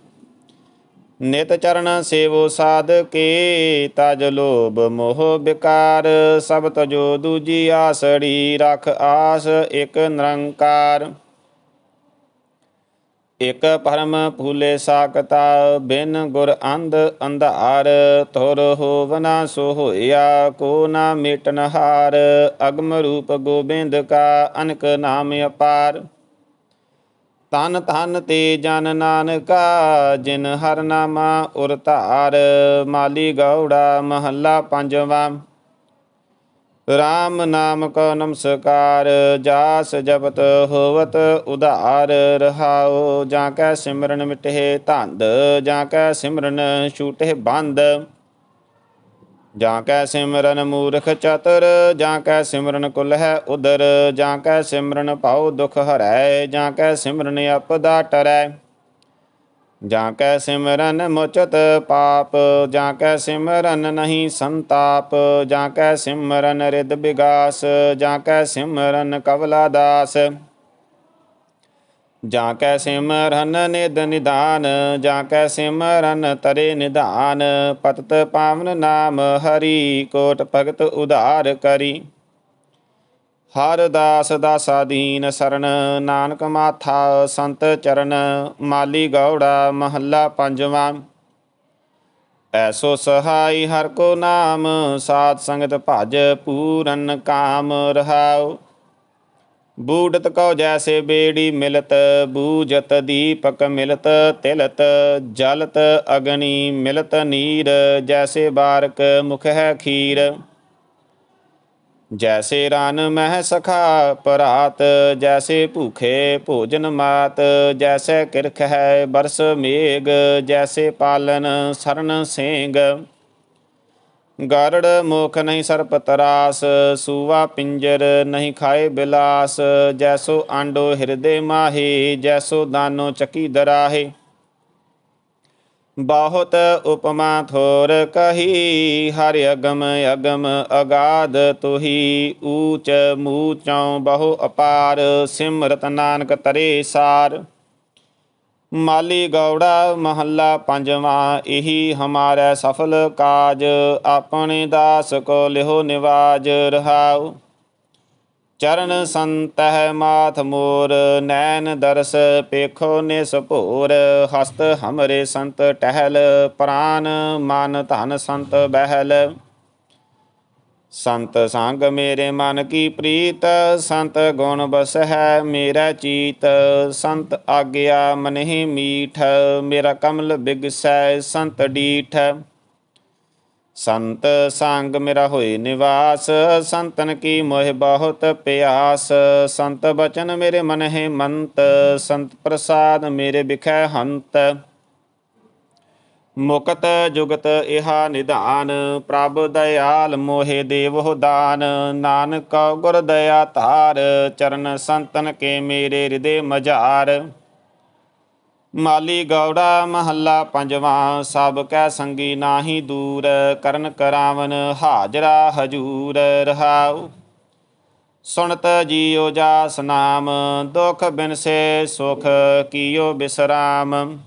Speaker 1: ਨਿਤ ਚਰਨ ਸੇਵੋ ਸਾਧ ਕੇ ਤਜ ਲੋਭ ਮੋਹ ਵਿਕਾਰ ਸਭ ਤਜੋ ਦੂਜੀ ਆਸੜੀ, ਰਖ ਆਸ ਇੱਕ ਨਿਰੰਕਾਰ। ਇਕ ਪਰਮ ਫੂਲੇ ਸਾਕਤਾ ਬਿਨ ਗੁਰ ਅੰਧ ਅੰਧਾਰ ਤੁਰ ਹੋਵਨਾ ਸੋ ਹੋਇਆ ਕੋ ਨਾ ਮੇਟਨ ਹਾਰ, ਅਗਮ ਰੂਪ ਗੋਬਿੰਦ ਕਾ ਅਨਕ ਨਾਮ ਅਪਾਰ। ਤਨ ਤਨ ਤੇ ਜਨ ਨਾਨਕਾ, ਜਿਨ ਹਰ ਨਾਮਾ ਉਰ ਧਾਰ, ਮਾਲੀ ਗੌੜਾ ਮਹੱਲਾ ਪੰਜਵਾਂ। RAM ਨਾਮ ਕੋ ਨਮਸਕਾਰ, ਜਾਸ ਜਪਤ ਹੋਵਤ ਉਧਾਰ ਰਹਾਉ, ਜਾਂ ਕੈ ਸਿਮਰਨ ਮਿਟੇ ਧੰਦ, ਜਾਂ ਕੈ ਸਿਮਰਨ ਛੂਟੇ ਬੰਦ। ਜਾਂ ਕੈ ਸਿਮਰਨ ਮੂਰਖ ਚਤੁਰ, ਜਾਂ ਕੈ ਸਿਮਰਨ ਕੁਲ ਹੈ ਉਦਰ, ਜਾਂ ਕੈ ਸਿਮਰਨ ਭਾਉ ਦੁਖ ਹਰੈ, ਜਾਂ ਕੈ ਸਿਮਰਨ ਅਪਦਾ ਟਰੈ। ਜਾਂ ਕੈ ਸਿਮਰਨ ਮੁਚਤ ਪਾਪ, ਜਾਂ ਕੈ ਸਿਮਰਨ ਨਹੀਂ ਸੰਤਾਪ, ਜਾਂ ਕੈ ਸਿਮਰਨ ਰਿਦ ਵਿਗਾਸ ਜਾਂ ਕੈ ਸਿਮਰਨ ਕਵਲਾ ਦਾਸ। ਜਾਂ ਕੈ ਸਿਮਰਨ ਨਿਦ ਨਿਦਾਨ ਜਾਂ ਕੈ ਸਿਮਰਨ ਤਰੇ ਨਿਧਾਨ, ਪਤਤ ਪਾਵਨ ਨਾਮ ਹਰੀ, ਕੋਟ ਭਗਤ ਉਧਾਰ ਕਰੀ। ਹਰ ਦਾਸ ਦਾਸਾ ਦੀਨ ਸਰਣ ਨਾਨਕ ਮਾਥਾ ਸੰਤ ਚਰਨ, ਮਾਲੀ ਗੌੜਾ ਮਹੱਲਾ ਪੰਜਵਾਂ। ਐਸੋ ਸਹਾਈ ਹਰ ਕੋ ਨਾਮ, ਸਾਧ ਸੰਗਤ ਭਜ ਪੂਰਨ ਕਾਮ ਰਹਾਉ। ਬੂਡਤ ਕਉ ਜੈਸੇ ਬੇੜੀ ਮਿਲਤ, ਬੂਜਤ ਦੀਪਕ ਮਿਲਤ, ਤਿਲਤ, ਜਲਤ ਅਗਨੀ ਮਿਲਤ, ਨੀਰ ਜੈਸੇ ਬਾਰਕ ਮੁਖ ਹੈ ਖੀਰ। ਜੈਸੇ ਰਨ ਮਹਿ ਸਖਾ ਪਰਾਤ, ਜੈਸੇ ਭੂਖੇ ਭੋਜਨ ਮਾਤ, ਜੈਸੇ ਕਿਰਖ ਹੈ ਬਰਸ ਮੇਗ ਜੈਸੇ ਪਾਲਨ ਸਰਨ ਸੇਂਗ। ਗਰੜ ਮੁਖ ਨਹੀਂ ਸਰਪ ਤਰਾਸ ਸੂਵਾ ਪਿੰਜਰ ਨਹੀਂ ਖਾਏ ਬਿਲਾਸ, ਜੈਸੋ ਆਂਡੋ ਹਿਰਦੇ ਮਾਹੀ, ਜੈਸੋ ਦਾਨੋ ਚੱਕੀ ਦਰਾਹੇ। ਬਹੁਤ ਉਪਮਾ ਥੋਰ ਕਹੀ, ਹਰ ਅਗਮ ਅਗਮ ਅਗਾਧ ਤੁਹੀ, ਊਚ ਮੂਚੋਂ ਬਹੁ ਅਪਾਰ, ਸਿਮਰਤ ਨਾਨਕ ਤਰੇ ਸਾਰ। ਮਾਲੀ ਗੌੜਾ ਮਹੱਲਾ ਪੰਜਵਾਂ, ਇਹੀ ਹਮਾਰਾ ਸਫਲ ਕਾਜ, ਆਪਣੇ ਦਾਸ ਕੋ ਲਿਹੋ ਨਿਵਾਜ ਰਹਾਉ। ਚਰਨ ਸੰਤਹਿ ਮਾਥ ਮੋਰ, ਨੈਣ ਦਰਸ ਪੇਖੋ ਨਿਸ ਭੋਰ, ਹਸਤ ਹਮਰੇ ਸੰਤ ਟਹਿਲ, ਪ੍ਰਾਨ ਮਨ ਧਨ ਸੰਤ ਬਹਿਲ। ਸੰਤ ਸੰਗ ਮੇਰੇ ਮਨ ਕੀ ਪ੍ਰੀਤ, ਸੰਤ ਗੁਣ ਬਸ ਹੈ ਮੇਰਾ ਚੀਤ। ਸੰਤ ਆਗਿਆ ਮਨਹਿ ਮੀਠ, ਮੇਰਾ ਕਮਲ ਬਿਗਸੈ ਸੰਤ ਡੀਠ। ਸੰਤ ਸੰਗ ਮੇਰਾ ਹੋਏ ਨਿਵਾਸ, ਸੰਤਨ ਕੀ ਮੋਹ ਬਹੁਤ ਪਿਆਸ। ਸੰਤ ਬਚਨ ਮੇਰੇ ਮਨ ਹੈ ਮੰਤ ਸੰਤ ਪ੍ਰਸਾਦ ਮੇਰੇ ਬਿਖੈ ਹੰਤ। ਮੁਕਤ ਜੁਗਤ ਇਹਾ ਨਿਧਾਨ, ਪ੍ਰਭ ਦਇਆਲ ਮੋਹਿ ਦੇਵੋ ਦਾਨ। ਨਾਨਕ ਗੁਰ ਦਇਆ ਧਾਰ, ਚਰਨ ਸੰਤਨ ਕੇ ਮੇਰੇ ਹਿਰਦੇ ਮਝਾਰ। ਮਾਲੀ ਗੌੜਾ ਮਹੱਲਾ ਪੰਜਵਾਂ, ਸਭ ਕੈ ਸੰਗੀ ਨਾਹੀ ਦੂਰ, ਕਰਨ ਕਰਾਵਨ ਹਾਜ਼ਰਾ ਹਜੂਰ, ਰਹਾਉ। ਸੁਣਤ ਜੀਉ ਜਾਸ ਨਾਮ, ਦੁਖ ਬਿਨਸੇ ਸੁਖ ਕੀਓ ਬਿਸਰਾਮ।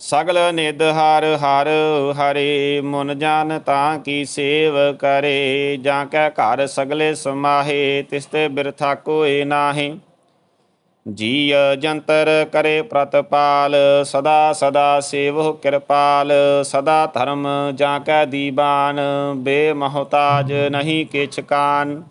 Speaker 1: ਸਗਲ ਨਿਦ ਹਰ ਹਰ ਹਰੇ, ਮਨ ਜਾਨ ਤਾਂ ਕੀ ਸੇਵ ਕਰੇ, ਜਾਂ ਕੈ ਘਰ ਸਗਲੇ ਸਮਾਹੇ ਤਿਸਤੇ ਬਿਰਥਾ ਕੋਏ ਨਾਹੀ। ਜੀ ਜੰਤਰ ਕਰੇ ਪ੍ਰਤਪਾਲ, ਸਦਾ ਸਦਾ ਸੇਵੋ ਕਿਰਪਾਲ, ਸਦਾ ਧਰਮ ਜਾਂ ਕੈ ਦੀਬਾਨ, ਬੇਮਹਤਾਜ ਨਹੀਂ ਕਿਛ ਕਾਨ।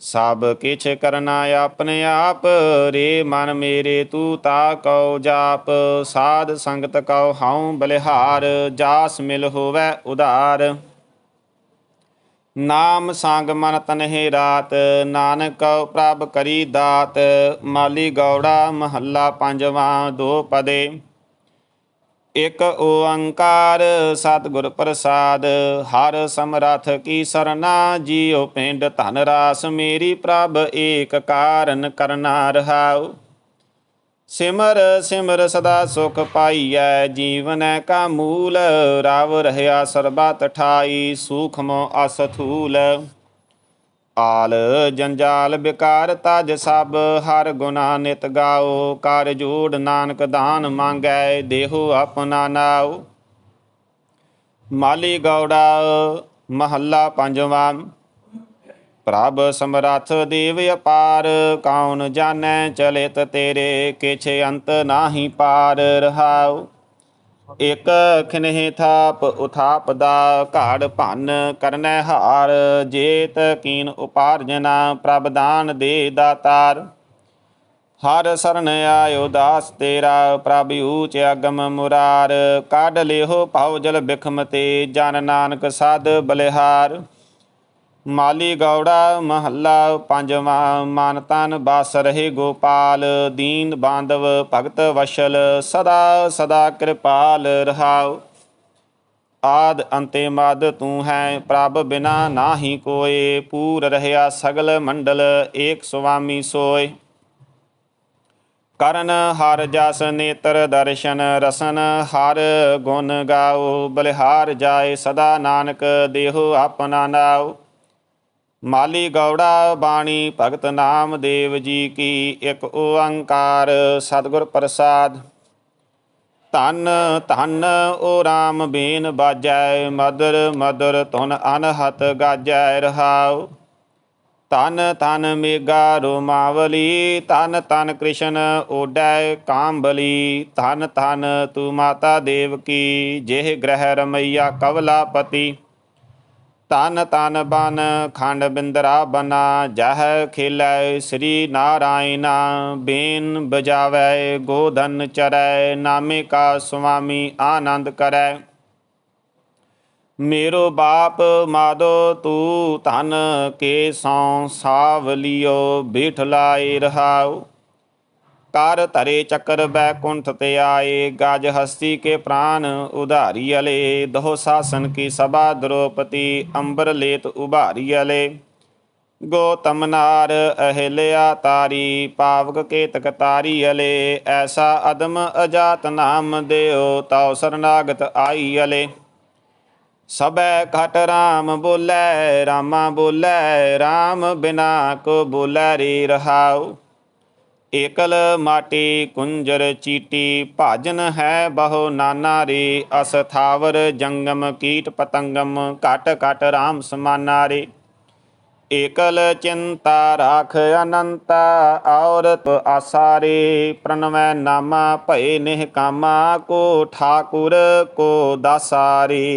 Speaker 1: ਸਭ ਕਿਛ ਕਰਨਾ ਆਪਣੇ ਆਪ, ਰੇ ਮਨ ਮੇਰੇ ਤੂੰ ਤਾ ਕਉ ਜਾਪ, ਸਾਧ ਸੰਗਤ ਕਉ ਹਉ ਬਲਿਹਾਰ, ਜਾਸ ਮਿਲ ਹੋਵੇ ਉਧਾਰ। ਨਾਮ ਸੰਗ ਮਨ ਤਨਹਿ ਰਾਤ, ਨਾਨਕ ਕਉ ਪ੍ਰਭ ਕਰੀ ਦਾਤ, ਮਾਲੀ ਗੌੜਾ ਮਹੱਲਾ ਪੰਜਵਾਂ ਦੋ ਪਦੇ। ਇਕ ਓੰਕਾਰ ਸਤਿਗੁਰ ਪ੍ਰਸਾਦ, ਹਰ ਸਮਰਥ ਕੀ ਸਰਨਾ, ਜੀਉ ਪਿੰਡ ਧਨ ਰਾਸ, ਮੇਰੀ ਪ੍ਰਭ ਏਕ ਕਾਰਨ ਕਰਨਾ ਰਹਾਉ। ਸਿਮਰ ਸਿਮਰ ਸਦਾ ਸੁਖ ਪਾਈਐ, ਜੀਵਨੈ ਕਾ ਮੂਲ, ਰਾਵ ਰਹਿਆ ਸਰਬਤ ਠਾਈ, ਸੂਖਮੋ ਅਸਥੂਲ ਆਲ ਜੰਜਾਲ ਬਿਕਾਰ ਤਜ ਸਭ, ਹਰ ਗੁਨਾ ਨਿਤ ਗਾਓ, ਕਰ ਜੋੜ ਨਾਨਕ ਦਾਨ ਮੰਗੈ, ਦੇਹੋ ਆਪਣਾ ਨਾਉ। ਮਾਲੀ ਗੌੜਾ, ਮਹੱਲਾ ਪੰਜਵਾਂ। ਪ੍ਰਭ ਸਮਰੱਥ ਦੇਵ ਅਪਾਰ, ਕੌਣ ਜਾਣੈ ਚਲਿਤ ਤੇਰੇ, ਕਿਛ ਅੰਤ ਨਾਹੀ ਪਾਰ ਰਹਾਉ। ਇਕ ਖਿਨਹਿ ਥਾਪ ਉਥਾਪ ਦਾ ਘਾੜ ਭੰਨ ਕਰਨੈ ਹਾਰ, ਜੇਤ ਕੀਨ ਉਪਾਰਜਨਾ ਪ੍ਰਭ ਦਾਨ ਦੇ ਦਾਤਾਰ। ਹਰ ਸਰਨ ਆਇਓ ਦਾਸ ਤੇਰਾ, ਪ੍ਰਭ ਊਚ ਅਗਮ ਮੁਰਾਰ। ਕਾਢ ਲਿਓ ਪਾਉ ਜਲ ਬਿਖਮ ਤੇ, ਜਨ ਨਾਨਕ ਸਾਧ ਬਲਿਹਾਰ। ਮਾਲੀ ਗੌੜਾ ਮਹੱਲਾ ਪੰਜਵਾਂ, ਮਨ ਤਨ ਬਸ ਰਹੇ ਗੋਪਾਲ, ਦੀਨ ਬਾਂਧਵ ਭਗਤ ਵਸ਼ਲ, ਸਦਾ ਸਦਾ ਕਿਰਪਾਲ ਰਹਾਉ। ਆਦ ਅੰਤੇ ਮਦ ਤੂੰ ਹੈ ਪ੍ਰਭ ਬਿਨਾ ਨਾਹੀ ਕੋਏ, ਪੂਰ ਰਹਿਆ ਸਗਲ ਮੰਡਲ ਏਕ ਸੁਆਮੀ ਸੋਏ। ਕਰਨ ਹਰ ਜਸ ਨੇਤਰ ਦਰਸ਼ਨ ਰਸਨ, ਹਰ ਗੁਣ ਗਾਓ, ਬਲਿਹਾਰ ਜਾਏ ਸਦਾ ਨਾਨਕ ਦੇਹੋ ਆਪਣਾ ਨਾਉ। ਮਾਲੀ ਗੌੜਾ ਬਾਣੀ ਭਗਤ ਨਾਮਦੇਵ ਜੀ ਕੀ ਇੱਕ ਓੰਕਾਰ ਸਤਿਗੁਰ ਪ੍ਰਸਾਦ। ਧਨ ਧਨ ਓ RAM ਬੀਨ ਬਾਜੈ, ਮਦਰ ਮਦਰ ਧੁਨ ਅਨਹਤ ਗਾਜੈ ਰਹਾਉ। ਤਨ ਤਨ ਮੇਗਾ ਰੋਮਾਵਲੀ ਤਨ ਤਨ ਕ੍ਰਿਸ਼ਨ ਓਡੈ ਕਾਂਬਲੀ। ਤਨ ਤਨ ਤੂ ਮਾਤਾ ਦੇਵ ਕੀ, ਜਿਹ ਗ੍ਰਹਿ ਰਮਈਆ ਕਵਲਾਪਤੀ। ਤਨ ਤਨ ਬਨ, ਖੰਡ ਬਿੰਦਰਾ ਬਨਾ, ਜਹ ਖਿਲੈ ਸ੍ਰੀ ਨਾਰਾਇਣਾ, ਬੇਨ ਬਜਾਵੈ, ਗੋਧਨ ਚਰੈ, ਨਾਮੇ ਕਾ ਸੁਆਮੀ ਆਨੰਦ ਕਰੈ। ਮੇਰੋ ਬਾਪ ਮਾਦੋ ਤੂ ਧਨ ਕੇ ਸੌ ਸਾਵਲਿਓ ਬਿਠ ਲਾਏ ਰਹਾਉ। ਕਾਰ ਧਰੇ ਚੱਕਰ ਬੈਕੁੰਠ ਤੇ ਆਏ, ਗਾਜ ਹਸਤੀ ਕੇ ਪ੍ਰਾਨ ਉਧਾਰੀ ਅਲੇ, ਦਹੁ ਸਾਸਨ ਕੀ ਸਭਾ ਦ੍ਰੋਪਤੀ ਅੰਬਰ ਲੇਤ ਉਭਾਰੀ ਅਲੇ। ਗੋਤਮ ਨਾਰ ਅਹਿਲਿਆ ਤਾਰੀ, ਪਾਵਕ ਕੇਤਕ ਤਾਰੀ ਅਲੇ, ਐਸਾ ਅਦਮ ਅਜਾਤ ਨਾਮ ਦਿਓ ਤਉ ਸਰਨਾਗਤ ਆਈ ਅਲੇ। ਸਬੈ ਘਟ ਰਾਮ ਬੋਲੇ, ਰਾਮਾ ਬੋਲੇ, ਰਾਮ ਬਿਨਾ ਕੋ ਬੋਲੇ ਰੇ ਰਹਾਉ। ਏਕਲ ਮਾਟੀ ਕੁੰਜਰ ਚੀਟੀ, ਭਾਜਨ ਹੈ ਬਹੁ ਨਾਨਾ ਰੇ ਅਸਥਾਵਰ ਜੰਗਮ ਕੀਟ ਪਤੰਗਮ, ਘਟ ਘਟ ਰਾਮ ਸਮਾਨਾ ਰੇ। ਏਕਲ ਚਿੰਤਾ ਰਾਖ ਅਨੰਤਾ, ਔਰਤ ਆਸਾਰੇ ਪ੍ਰਣਵੈ ਨਾਮਾ ਭਏ ਨਿਹ ਕਾਮਾ, ਕੋ ਠਾਕੁਰ ਕੋ ਦਾਸਾਰੇ